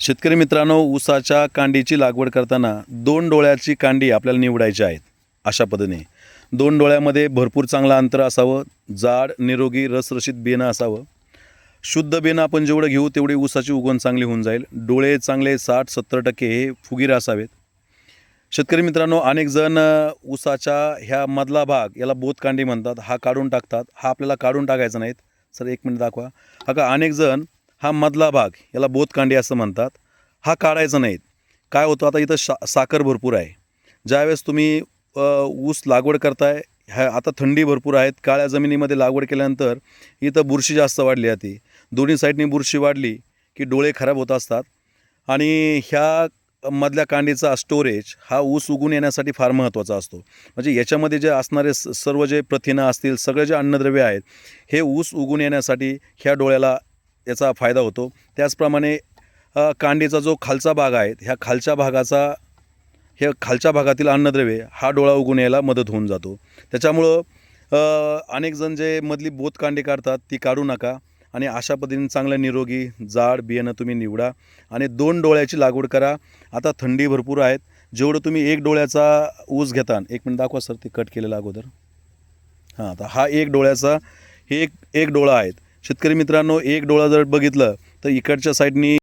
शेतकरी मित्रांनो ऊसाच्या कांडीची लागवड करताना दोन डोळ्याची कांडी आपल्याला निवडायची आहेत अशा पद्धतीने. दोन डोळ्यामध्ये भरपूर चांगलं अंतर असावं जाड निरोगी रसरशीत बेणं असावं. शुद्ध बेणं आपण जेवढं घेऊ तेवढी ऊसाची उगवण चांगली होऊन जाईल. डोळे चांगले साठ सत्तर टक्के हे फुगीर असावेत. शेतकरी मित्रांनो अनेक जण ऊसाच्या ह्या मधला भाग याला बोतकांडी म्हणतात. हा काढून टाकतात. हा आपल्याला काढून टाकायचा नाहीत. सर एक मिनिट दाखवा. हा का अनेक जण हा मधला भाग याला बोधकांडी असं म्हणतात हा काढायचा नाहीत. काय होतं आता इथं शा साखर भरपूर आहे. ज्यावेळेस तुम्ही ऊस लागवड करताय ह्या आता थंडी भरपूर आहेत काळ्या जमिनीमध्ये लागवड केल्यानंतर इथं बुरशी जास्त वाढली जाते दोन्ही साईडनी बुरशी वाढली की डोळे खराब होत असतात. आणि ह्या मधल्या कांडीचा स्टोरेज हा ऊस उगून येण्यासाठी फार महत्त्वाचा असतो. म्हणजे याच्यामध्ये जे असणारे स सर्व जे प्रथिनं असतील सगळे जे अन्नद्रव्य आहेत हे ऊस उगून येण्यासाठी ह्या डोळ्याला याचा फायदा होतो. त्याचप्रमाणे कांडेचा कांडीचा जो खालचा भाग आहे ह्या खालच्या भागाचा हे खालच्या भागातील अन्नद्रव्ये हा डोळा उगून यायला मदत होऊन जातो. त्याच्यामुळं अनेकजण अनेक जण जे मधली बोत कांडी काढतात ती काढू नका आणि अशा पद्धतीने चांगलं निरोगी जाड बियाणं तुम्ही निवडा आणि दोन डोळ्याची लागवड करा. आता थंडी भरपूर आहेत. जेवढं तुम्ही एक डोळ्याचा ऊस घेता एक मिनिट दाखवा सर ते कट केलेलं अगोदर. हां आता हा एक डोळ्याचा हे एक एक डोळा आहेत. शेतकरी मित्रांनो एक डोळा जर बघितलं तर इकडच्या साईडनी